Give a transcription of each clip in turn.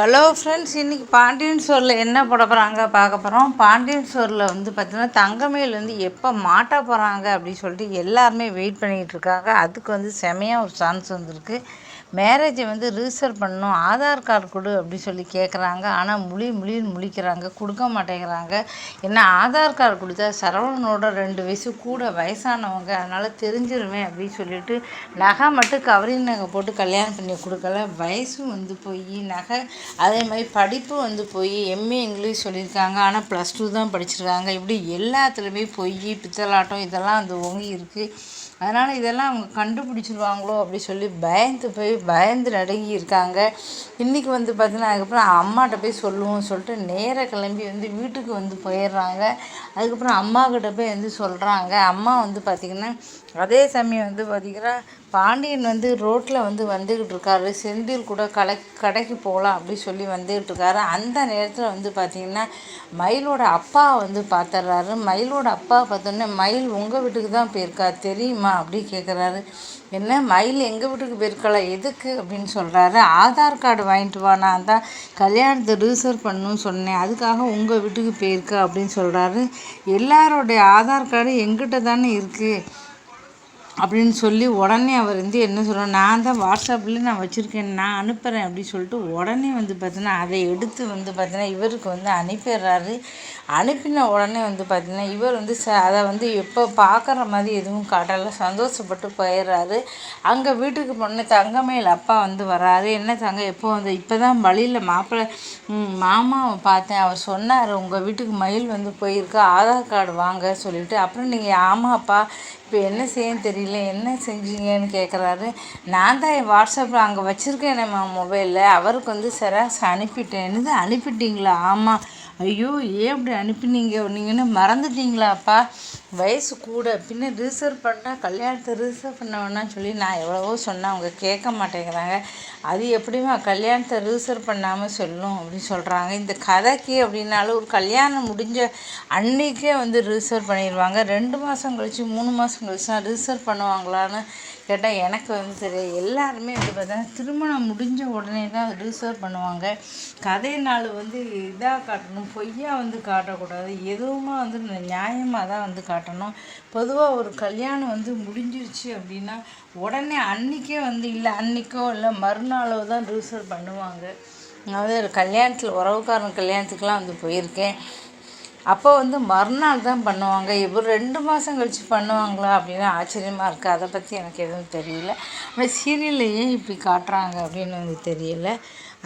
Hello friends இன்றைக்கி பாண்டியன் ஸ்டோரில் என்ன போட போகிறாங்க பார்க்க போகிறோம் பாண்டியன் ஸ்டோரில் வந்து பார்த்திங்கன்னா தங்கமேல் வந்து எப்போ மாட்ட போகிறாங்க அப்படின்னு சொல்லிட்டு எல்லாருமே வெயிட் பண்ணிக்கிட்டு இருக்காங்க. அதுக்கு வந்து செமையாக ஒரு சான்ஸ் வந்திருக்கு. மேரேஜை வந்து ரிஜிஸ்டர் பண்ணணும் ஆதார் கார்டு கொடு அப்படி சொல்லி கேட்குறாங்க ஆனால் முழி முழின்னு முழிக்கிறாங்க கொடுக்க மாட்டேங்கிறாங்க. என்ன ஆதார் கார்டு கொடுத்தா சரவணனோட ரெண்டு வயசு கூட வயசானவங்க அதனால் தெரிஞ்சிருவேன் அப்படின்னு சொல்லிட்டு நகை மட்டும் கவரிங் நகை போட்டு கல்யாணம் பண்ணி கொடுக்கல. வயசும் வந்து போய் நகை அதே மாதிரி படிப்பு வந்து போய் எம்ஏ இங்கிலீஷ் சொல்லியிருக்காங்க. ஆனால் ப்ளஸ் டூ தான் படிச்சிருக்காங்க. இப்படி எல்லாத்துலேயுமே பொய் பித்தலாட்டம் இதெல்லாம் அந்த ஓங்கி இருக்குது அதனால் இதெல்லாம் அவங்க கண்டுபிடிச்சிருவாங்களோ அப்படி சொல்லி பயந்து போய் பயந்து நடுங்கி இருக்காங்க இன்றைக்கி வந்து பார்த்தீங்கன்னா அதுக்கப்புறம் அம்மாட்ட போய் சொல்லுவோம் சொல்லிட்டு நேராக கிளம்பி வந்து வீட்டுக்கு வந்து போயிடுறாங்க. அதுக்கப்புறம் அம்மாக்கிட்ட போய் வந்து சொல்கிறாங்க அம்மா வந்து பார்த்திங்கன்னா அதே சமயம் வந்து பார்த்திங்கன்னா பாண்டியன் வந்து ரோட்டில் வந்து வந்துக்கிட்டு இருக்காரு. செந்தில் கூட கடை கடைக்கு போகலாம் அப்படி சொல்லி வந்துக்கிட்டு இருக்காரு. அந்த நேரத்தில் வந்து பார்த்திங்கன்னா மயிலோட அப்பா வந்து பார்த்துட்றாரு மயிலோட அப்பா பார்த்தோன்னே மயில் உங்கள் வீட்டுக்கு தான் போயிருக்கா? தெரியுமா? அப்படி கேட்குறாரு என்ன? மயில் எங்கள் வீட்டுக்கு போயிருக்கல எதுக்கு? அப்படின்னு சொல்கிறாரு ஆதார் கார்டு வாங்கிட்டு வா. நான் தான் கல்யாணத்தை ரிசர்வ் பண்ணணும்னு சொன்னேன். அதுக்காக உங்கள் வீட்டுக்கு போயிருக்கா? அப்படின்னு சொல்கிறாரு எல்லாரோடைய ஆதார் கார்டு எங்கிட்ட தானே இருக்குது அப்படின்னு சொல்லி உடனே அவர் வந்து என்ன சொல்கிறார் நான் தான் வாட்ஸ்அப்பில் நான் வச்சுருக்கேன் நான் அனுப்புகிறேன் அப்படின்னு சொல்லிட்டு உடனே வந்து பார்த்தீங்கன்னா அதை எடுத்து வந்து பார்த்தீங்கன்னா இவருக்கு வந்து அனுப்பிடுறாரு. அனுப்பின உடனே வந்து பார்த்தீங்கன்னா இவர் வந்து ச அதை வந்து எப்போ பார்க்குற மாதிரி எதுவும் காட்டலை சந்தோஷப்பட்டு போயிடுறாரு. அங்கே வீட்டுக்கு பொண்ணு தங்கமேல் அப்பா வந்து வராரு. என்ன தங்க எப்போ வந்து இப்போ தான் வழியில் மாப்பிள்ளை மாமாவை பார்த்தேன். அவர் சொன்னார் உங்கள் வீட்டுக்கு மயில் வந்து போயிருக்கு ஆதார் கார்டு வாங்க சொல்லிவிட்டு அப்புறம் நீங்கள் ஆமாப்பா இப்போ என்ன செய்யன்னு தெரியல என்ன செஞ்சீங்கன்னு கேட்குறாரு நான் தான் என் வாட்ஸ்அப்பில் அங்கே வச்சுருக்கேன் நம்ம மொபைலில் அவருக்கு வந்து செராக்ஸ் அனுப்பிட்டேன். என்னது அனுப்பிட்டீங்களா? ஆமாம் ஐயோ ஏன் அப்படி அனுப்பினீங்க? நீங்கன்னு மறந்துட்டீங்களாப்பா வயசு கூட. பின்ன ரிசர்வ் பண்ணால் கல்யாணத்தை ரிசர்வ் பண்ண வேணாம்னு சொல்லி நான் எவ்வளவோ சொன்னேன் அவங்க கேட்க மாட்டேங்கிறாங்க. அது எப்படிமா கல்யாணத்தை ரிசர்வ் பண்ணாமல் சொல்லும் அப்படின்னு சொல்கிறாங்க இந்த கதைக்கு அப்படின்னாலும் ஒரு கல்யாணம் முடிஞ்ச அன்னைக்கே வந்து ரிசர்வ் பண்ணிடுவாங்க. ரெண்டு மாதம் கழித்து மூணு மாதம் கழிச்சு ரிசர்வ் பண்ணுவாங்களான்னு கேட்டால் எனக்கு வந்து தெரியாது. எல்லாருமே வந்து பார்த்தா திருமணம் முடிஞ்ச உடனே தான் ரிசர்வ் பண்ணுவாங்க. கதை நாள் வந்து இதாக காட்டணும் பொய்யாக வந்து காட்டக்கூடாது எதுவுமா வந்து நியாயமாக தான் வந்து காட்டணும். பொதுவாக ஒரு கல்யாணம் வந்து முடிஞ்சிருச்சு அப்படின்னா உடனே அன்றைக்கே வந்து இல்லை அன்றைக்கோ இல்லை மறுநாளோ தான் ரிசர்வ் பண்ணுவாங்க. அதாவது கல்யாணத்தில் உறவுக்காரன் கல்யாணத்துக்கெலாம் வந்து போயிருக்கேன். அப்போ வந்து மறுநாள் தான் பண்ணுவாங்க. இப்போ ரெண்டு மாதம் கழித்து பண்ணுவாங்களா அப்படின்னு ஆச்சரியமாக இருக்குது அதை பற்றி எனக்கு எதுவும் தெரியல. ஆனால் சீரியலில் ஏன் இப்படி காட்டுறாங்க அப்படின்னு எனக்கு தெரியல.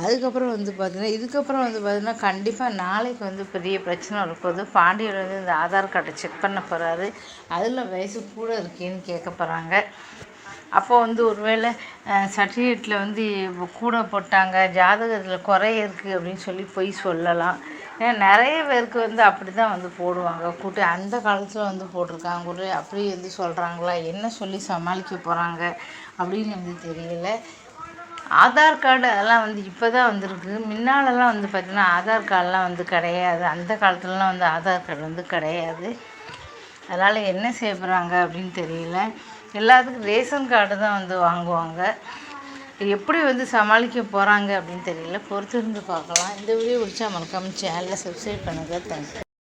அதுக்கப்புறம் வந்து பார்த்திங்கன்னா இதுக்கப்புறம் வந்து பார்த்திங்கன்னா கண்டிப்பாக நாளைக்கு வந்து பெரிய பிரச்சனை வரப்போகுது. பாண்டியர் வந்து இந்த ஆதார் கார்டை செக் பண்ண போகிறாரு அதில் வயசு கூட இருக்கேன்னு கேட்க போகிறாங்க அப்போ வந்து ஒருவேளை சர்டிஃபிகேட்டில் வந்து கூட போட்டாங்க. ஜாதகத்தில் குறை இருக்குது அப்படின்னு சொல்லி பொய் சொல்லலாம். நிறைய பேருக்கு வந்து அப்படி தான் வந்து போடுவாங்க. கூட்டி அந்த காலத்தில் வந்து போட்டிருக்காங்க. ஒரு அப்படி வந்து சொல்கிறாங்களா என்ன சொல்லி சமாளிக்க போகிறாங்க அப்படின்னு வந்து தெரியல. ஆதார் கார்டு அதெல்லாம் வந்து இப்போ தான் வந்திருக்கு. முன்னாலெல்லாம் வந்து பார்த்திங்கன்னா ஆதார் கார்டெலாம் வந்து கிடையாது. அந்த காலத்துலலாம் வந்து ஆதார் கார்டு வந்து கிடையாது. அதனால் என்ன செய்ய போகிறாங்க அப்படின்னு தெரியல. எல்லாத்துக்கும் ரேஷன் கார்டு தான் வந்து வாங்குவாங்க. எப்படி வந்து சமாளிக்க போகிறாங்க அப்படின்னு தெரியல. பொறுத்திருந்து பார்க்கலாம். இந்த வீடியோ பிடிச்சா மறக்காமல் சேனலை சப்ஸ்கிரைப் பண்ணுங்கள் தேங்க்யூ